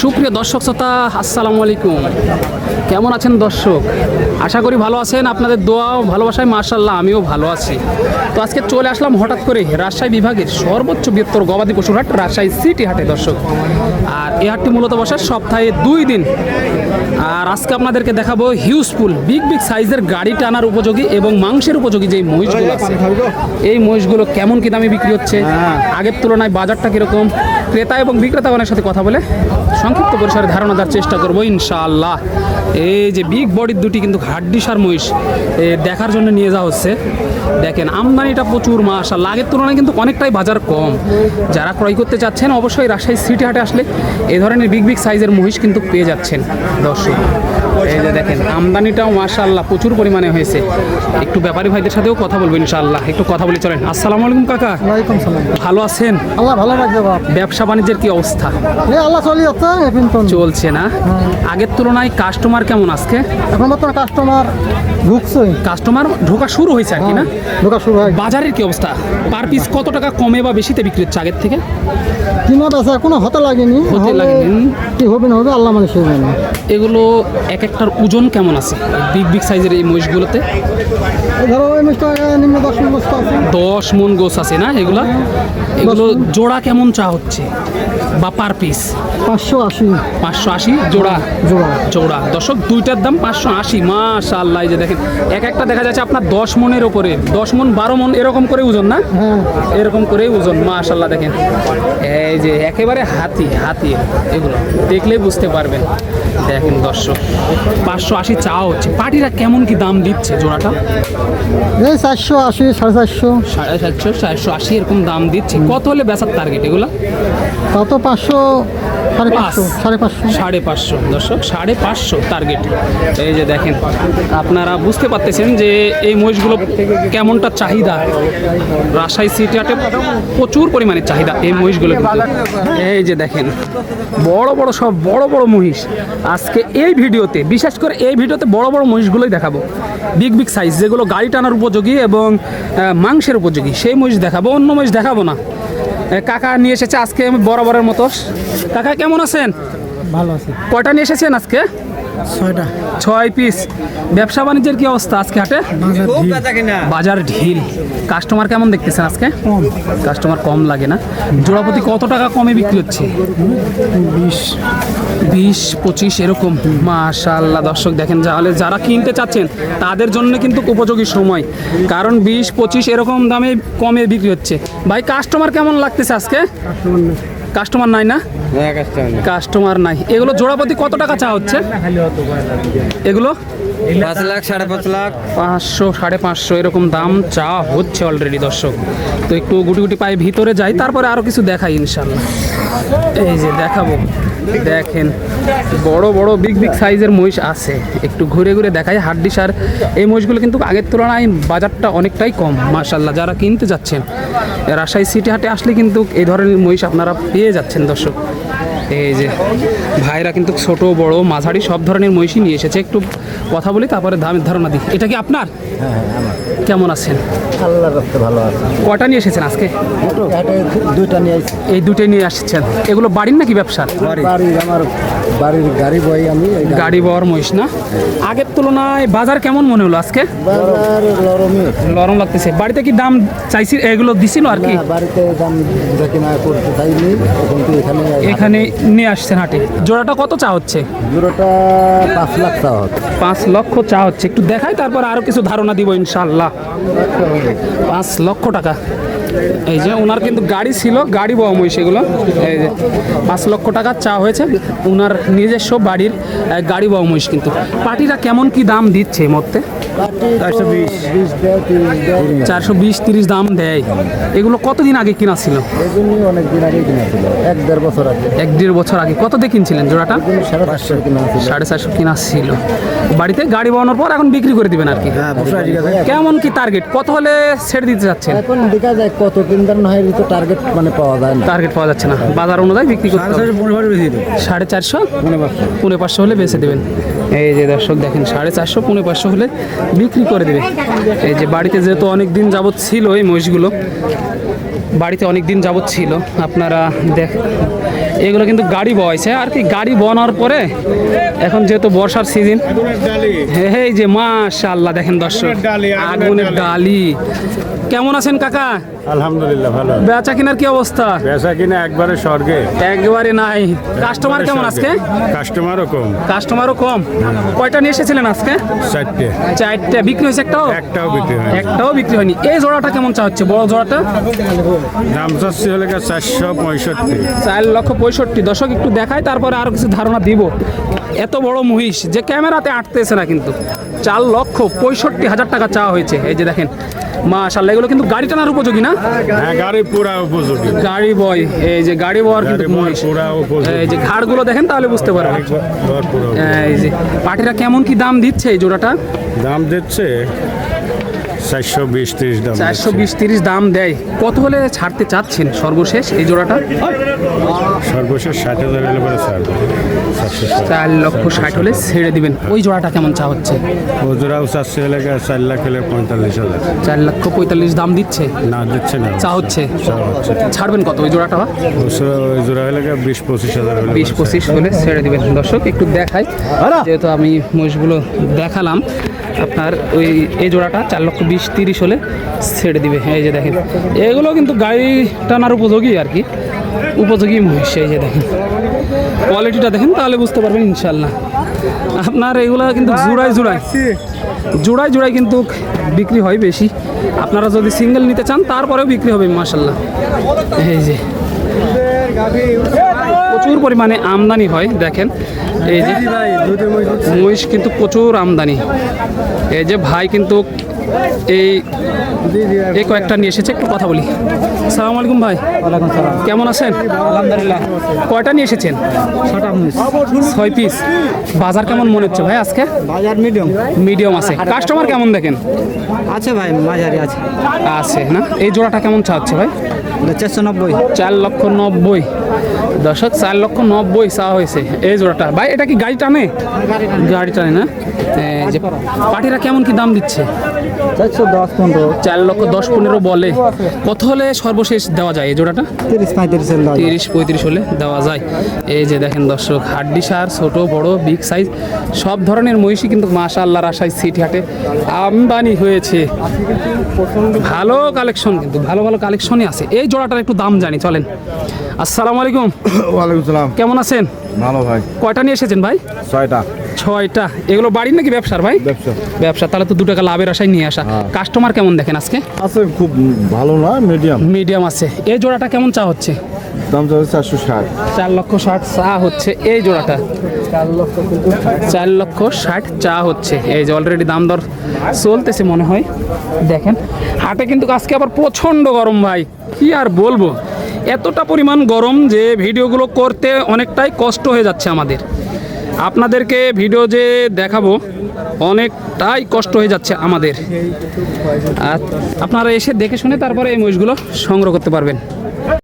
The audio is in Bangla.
সুপ্রিয় দর্শক শ্রোতা আসসালামু আলাইকুম। কেমন আছেন দর্শক? আশা করি ভালো আছেন। আপনাদের দোয়া ও ভালোবাসায় মার্শাল্লাহ আমিও ভালো আছি। তো আজকে চলে আসলাম হঠাৎ করে রাজশাহী বিভাগের সর্বোচ্চ বৃহত্তর গবাদি পশুর হাট রাজশাহী সিটি হাটে দর্শক। আর এই হাটটি মূলত বসে সপ্তাহে দুই দিন। আর আজকে আপনাদেরকে দেখাবো হিউজফুল বিগ বিগ সাইজের গাড়ি টানার উপযোগী এবং মাংসের উপযোগী যে মহিষগুলো আছে। এই মহিষগুলো কেমন কি দামে বিক্রি হচ্ছে? আগের তুলনায় বাজারটা কীরকম? ক্রেতা এবং বিক্রেতাগণের সাথে কথা বলে সংক্ষিপ্ত পরিসরে ধারণা দেওয়ার চেষ্টা করব ইনশাআল্লাহ। এই যে বিগ বডির দুটি কিন্তু হাড্ডিসার মহিষ এ, দেখার জন্য নিয়ে যাওয়া হচ্ছে। দেখেন আমদানিটা প্রচুর মাস আর লাগের তুলনায় কিন্তু অনেকটাই বাজার কম। যারা ক্রয় করতে চাচ্ছেন অবশ্যই রাজশাহী সিটি হাটে আসলে এ ধরনের বিগ বিগ সাইজের মহিষ কিন্তু পেয়ে যাচ্ছেন দর্শক। এই যে দেখেন আমদানিটাও মাশাল্লাহ প্রচুর পরিমাণে হয়েছে। একটু ব্যাপারী ভাইদের সাথেও কথা বলব ইনশাআল্লাহ। একটু কথা বলে চলেন। আসসালামু আলাইকুম কাকা। ওয়ালাইকুম সালাম। ভালো আছেন? আল্লাহ ভালো রাখবে বাপ। ব্যবসা বাণিজ্যের কি অবস্থা? আল্লাহ চলি যাচ্ছে এখন চলছে না। আগের তুলনায় কাস্টমার কেমন আজকে? এখন বর্তমানে কাস্টমার ঢুকছে। কাস্টমার ঢোকা শুরু হয়েছে আর কি না? ঢোকা শুরু হয়। বাজারের কি অবস্থা? পার পিস কত টাকা কমে বা বেশিতে বিক্রি হচ্ছে আগের থেকে? কিনা বেচা কোনো হতে লাগেনি। হতে লাগেনি। কি হবে না হবে আল্লাহ মানে সেই এগুলো এক একটার ওজন কেমন আছে? বিগ বিগ সাইজের এই মহিষগুলোতে? দশ মন গোস আছে। না এগুলা? এগুলো জোড়া কেমন চা হচ্ছে? বা পার পিস পাঁচশো আশি। পাঁচশো আশি জোড়া? জোড়া। জোড়া। দশক দুইটার দাম পাঁচশো আশি। মাশাল্লাহ এই যে দেখেন এক একটা দেখা যাচ্ছে আপনার দশ মনের ওপরে দশ মন বারো মন এরকম করে ওজন না? হ্যাঁ। এরকম করে ওজন মাশাল্লাহ দেখেন। এই যে একেবারে হাতি হাতি এগুলো। দেখলেই বুঝতে পারবেন। দেখেন দর্শক পাঁচশো আশি চা হচ্ছে। পাটিরা কেমন কি দাম দিচ্ছে জোড়াটা? চারশো আশি সাড়ে চারশো। সাড়ে সাতশো চারশো আশি এরকম দাম দিচ্ছে। কত হলে বেচার টার্গেট এগুলো? তা তো পাঁচশো সাড়ে পাঁচশো সাড়ে পাঁচশো। সাড়ে পাঁচশো দর্শক সাড়ে পাঁচশো টার্গেট এই যে দেখেন আপনারা বুঝতে পারতেছেন যে এই মহিষগুলো কেমনটা চাহিদা। রাজশাহী সিটি হাটে প্রচুর পরিমাণে চাহিদা এই মহিষগুলো এই যে দেখেন বড় বড় সব বড় বড় মহিষ। আজকে এই ভিডিওতে বিশেষ করে এই ভিডিওতে বড় বড় মহিষগুলোই দেখাবো। বিগ বিগ সাইজ যেগুলো গাড়ি টানার উপযোগী এবং মাংসের উপযোগী। সেই মহিষ দেখাবো অন্য মহিষ দেখাবো না। কাকা নিয়ে এসেছে আজকে বরাবরের মতো। কাকা কেমন আছেন? ভালো আছে। কটা নিয়ে এসেছেন আজকে? ছয়টা। ছয় পিস ব্যবসা বাণিজ্যের কি অবস্থা আজকে হাটে? বাজার ঢিল। কাস্টমার কেমন দেখতেছেন আজকে? কাস্টমার কম লাগে না। জোড়াপতি কত টাকা কমে বিক্রি হচ্ছে? বিশ। বিশ পঁচিশ এরকম। মাশাল্লাহ দর্শক দেখেন তাহলে যারা কিনতে চাচ্ছেন তাদের জন্য কিন্তু উপযোগী সময়। কারণ বিশ পঁচিশ এরকম দামে কমে বিক্রি হচ্ছে। ভাই কাস্টমার কেমন লাগতেছে আজকে? কাস্টমার নাই না? কাস্টমার নাই। এগুলো জোড়াপতি কত টাকা চা হচ্ছে? এগুলো? পাঁচ লাখ সাড়ে পাঁচ লাখ। পাঁচশো সাড়ে পাঁচশো এরকম দাম চা হচ্ছে অলরেডি দর্শক। তো একটু গুটি গুটি পায়ে ভিতরে যাই তারপরে আরও কিছু দেখাই ইনশাল্লাহ এই যে দেখাবো। দেখেন, বড় বড় বিগ বিগ সাইজের মহিষ আছে। একটু ঘুরে ঘুরে দেখাই, হাড্ডি সার। এই মহিষগুলো কিন্তু আগের তুলনায় বাজারটা অনেকটাই কম মার্শাল্লাহ যারা কিনতে যাচ্ছেন। রাজশাহী সিটি হাটে আসলে কিন্তু এই ধরনের মহিষ আপনারা পেয়ে যাচ্ছেন, দর্শক। এই যে ভাইরা কিন্তু ছোট বড় মাঝারি সব ধরনের মহিষই নিয়ে এসেছে। একটু কথা বলি তারপরে দামের ধারণা দিই। এটা কি আপনার? কেমন আছেন? আল্লাহ ভালো আছে। কটা নিয়ে এসেছেন আজকে? দুইটা নিয়ে এই দুটো নিয়ে আসছেন। এগুলো বাড়ির নাকি ব্যবসা আমার বাড়ির গাড়ি বই আমি গাড়ি বর মহিষ না? আগের তুলনায় বাজার কেমন মনে হলো আজকে? বাজার লরমে লাগতেছে। বাড়িতে কি দাম চাইছি এগুলো দিছিল আর কি? বাড়িতে দাম দেখি না করতে চাইনি। এখন তো এখানে এখানে নিয়ে আসছেন হাটে। জোড়াটা কত চা হচ্ছে? জোড়াটা পাঁচ লাখ টাকা হতো পাঁচ লক্ষ চা হচ্ছে। একটু দেখাই তারপর আরও কিছু ধারণা দিব ইনশাল্লাহ পাঁচ লক্ষ টাকা। এই যে ওনার কিন্তু গাড়ি ছিল, গাড়ি বহম হই সেগুলো। এই যে পাঁচ লক্ষ টাকা চা হয়েছে ওনার নিজস্ব বাড়ির গাড়ি বহম হইস কিন্তু। পার্টিরা কেমন কি দাম দিচ্ছে এই মধ্যে চারশো বিশ তিরিশ দেয় চারশো বিশ তিরিশ দাম দেয়। এগুলো কতদিন আগে কিনা ছিল? অনেক দিন আগে কিনেছিল এক দেড় বছর আগে। এক দেড় বছর আগে কত দিয়ে কিনছিলেন জোড়াটা? সাড়ে পাঁচশো সাড়ে চারশো কিনা ছিল। বাড়িতে গাড়ি বানানোর পর এখন বিক্রি করে দিবেন আর কি। কেমন কি টার্গেট কত হলে ছেড়ে দিতে যাচ্ছেন এখন দেখা যায় কত কিনদার না হয় তো টার্গেট মানে পাওয়া যায় না। টার্গেট পাওয়া যাচ্ছে না। বাজার অনুযায়ী বিক্রি করতে হবে। সাড়ে চারশো? পৌনে পাঁচশো হলে বেচে দেবেন। এই যে দর্শক দেখেন সাড়ে চারশো পৌনে পাঁচশো হলে বিক্রি করে দেবে। এই যে বাড়িতে যেহেতু অনেক দিন যাবৎ ছিল এই মহিষগুলো বাড়িতে অনেক দিন যাবৎ ছিল আপনারা দেখ এগুলো কিন্তু গাড়ি বয়ছে আর কি গাড়ি বনার পরে এখন যেহেতু বর্ষার সিজন এই যে মাশাআল্লাহ দেখেন দর্শক আগুনের ডালি। কেমন আছেন কাকা? আলহামদুলিল্লাহ ভালো বেচা কিনার কি অবস্থা? বেচা কিনা একবারে স্বর্গে। একবারে নাই। কাস্টমার কেমন আজকে? কাস্টমারও কম। কাস্টমারও কম। কয়টা নিয়ে এসেছিলেন আজকে? চারটে। চারটে। বিক্রি হয়েছে একটাও? একটাও বিক্রি হয় একটাও বিক্রি হয়নি। এই জোড়াটা কেমন চা হচ্ছে? বড় জোড়াটা? দাম চাচ্ছি হলে চারশো পঁয়ষট্টি। চার লক্ষ পঁয়ষট্টি। দশক একটু দেখায় তারপরে আরও কিছু ধারণা দিব। এত বড় মহিষ যে ক্যামেরাতে আটতেছে না কিন্তু। চার লক্ষ পঁয়ষট্টি হাজার টাকা চাওয়া হয়েছে। এই যে দেখেন মাশাল্লাহ এগুলো কিন্তু গাড়ি টানার উপযোগী না? হ্যাঁ গাড়ি পুরা উপযোগী। গাড়ি বয় এই যে গাড়ি বয় কিন্তু মহিষ। এই যে ঘাড়গুলো দেখেন তাহলে বুঝতে পারবেন। এই যে পাটিরা কেমন কি দাম দিচ্ছে এই জোড়াটা? দাম দিচ্ছে চারশো বিশ ত্রিশ দাম চারশো বিশ তিরিশ দাম দেয়। কত হলে ছাড়তে চাচ্ছেন সর্বশেষ এই জোড়াটা? সর্বশেষ ষাট হাজার হলে পরে। চার লক্ষ ষাট হলে ছেড়ে দিবেন। ওই জোড়াটা কেমন চা হচ্ছে? ওজোরাও চাচ্ছে হলে গিয়ে চার লাখ হলে পঁয়তাল্লিশ হাজার চার লক্ষ পঁয়তাল্লিশ দাম দিচ্ছে? না দিচ্ছে না। চা হচ্ছে? ছাড়বেন কত ওই জোড়াটা? ওই জোড়া হলে বিশ পঁচিশ হাজার বিশ পঁচিশ হলে ছেড়ে দিবেন। দর্শক একটু দেখাই। যেহেতু আমি মহিষগুলো দেখালাম আপনার ওই এই জোড়াটা চার লক্ষ বিশ তিরিশ হলে ছেড়ে দিবে। এই যে দেখেন এগুলো কিন্তু গাড়ি টানার উপযোগী আর কি। উপযোগী মহিষ, এই যে দেখেন। কোয়ালিটিটা দেখেন, তাহলে বুঝতে পারবেন ইনশাল্লাহ আপনার এগুলো কিন্তু জোড়ায় জোড়ায় জোড়ায় জোড়ায় কিন্তু বিক্রি হয় বেশি। আপনারা যদি সিঙ্গেল নিতে চান, তারপরেও বিক্রি হবে মাসাল্লাহ এই যে। প্রচুর পরিমাণে আমদানি হয়, দেখেন। এই যে, মহিষ কিন্তু প্রচুর আমদানি। এই যে ভাই কিন্তু এই এই কয়েকটা নিয়ে এসেছে একটু কথা বলি। সালাম আলাইকুম ভাই। কেমন আছেন? আলহামদুলিল্লাহ। কয়টা নিয়ে এসেছেন? ছয় পিস বাজার কেমন মনে হচ্ছে ভাই আজকে? বাজার মিডিয়াম মিডিয়াম আছে। কাস্টমার কেমন দেখেন? আছে ভাই মাঝারি আছে। আছে না? এই জোড়াটা কেমন চাচ্ছে ভাই? চারশো নব্বই। চার লক্ষ নব্বই। দশক চার লক্ষ নব্বই চাওয়া হয়েছে এই জোড়াটা। ভাই এটা কি গাড়ি টানে? গাড়ি টানে। না? যে পাটিরা কেমন কি দাম দিচ্ছে? চারশো দশ পনেরো। চার লক্ষ দশ পনেরো বলে। কত হলে সর্বশেষ দেওয়া যায় এই জোড়াটা? তিরিশ পঁয়ত্রিশ তিরিশ পঁয়ত্রিশ হলে দেওয়া যায়। এই যে দেখেন দর্শক হাড্ডি সার ছোট বড় বিগ সাইজ সব ধরনের মহিষী কিন্তু মাশা আল্লাহ রাশাই সিটি হাটে আমদানি হয়েছে। ভালো কালেকশন কিন্তু ভালো ভালো কালেকশনই আছে। এই জোড়াটার একটু দাম জানি চলেন। আসসালামু আলাইকুম। ওয়ালাইকুম সালাম। কেমন আছেন? ভালো ভাই। কয়টা নিয়ে এসেছেন ভাই? ছয়টা। ছয়টা। এগুলো বাড়ির নাকি ব্যবসার ভাই? ব্যবসা। ব্যবসা তাহলে তো দু টাকা লাভের আশায় নিয়ে আসা। কাস্টমার কেমন দেখেন আজকে? আছে খুব ভালো না মিডিয়াম মিডিয়াম আছে। এই জোড়াটা কেমন চা হচ্ছে? দাম চাচ্ছে চারশো ষাট। চার লক্ষ ষাট চা হচ্ছে এই জোড়াটা। চার লক্ষ ষাট চা হচ্ছে। এই যে অলরেডি দাম দর চলতেছে মনে হয়। দেখেন হাটে কিন্তু আজকে আবার প্রচণ্ড গরম ভাই। কি আর বলব? এতটা পরিমাণ গরম যে ভিডিওগুলো করতে অনেকটাই কষ্ট হয়ে যাচ্ছে আমাদের। আপনাদেরকে ভিডিও যে দেখাবো, অনেকটাই কষ্ট হয়ে যাচ্ছে আমাদের। আর আপনারা এসে দেখে শুনে তারপরে এই মহিষগুলো সংগ্রহ করতে পারবেন।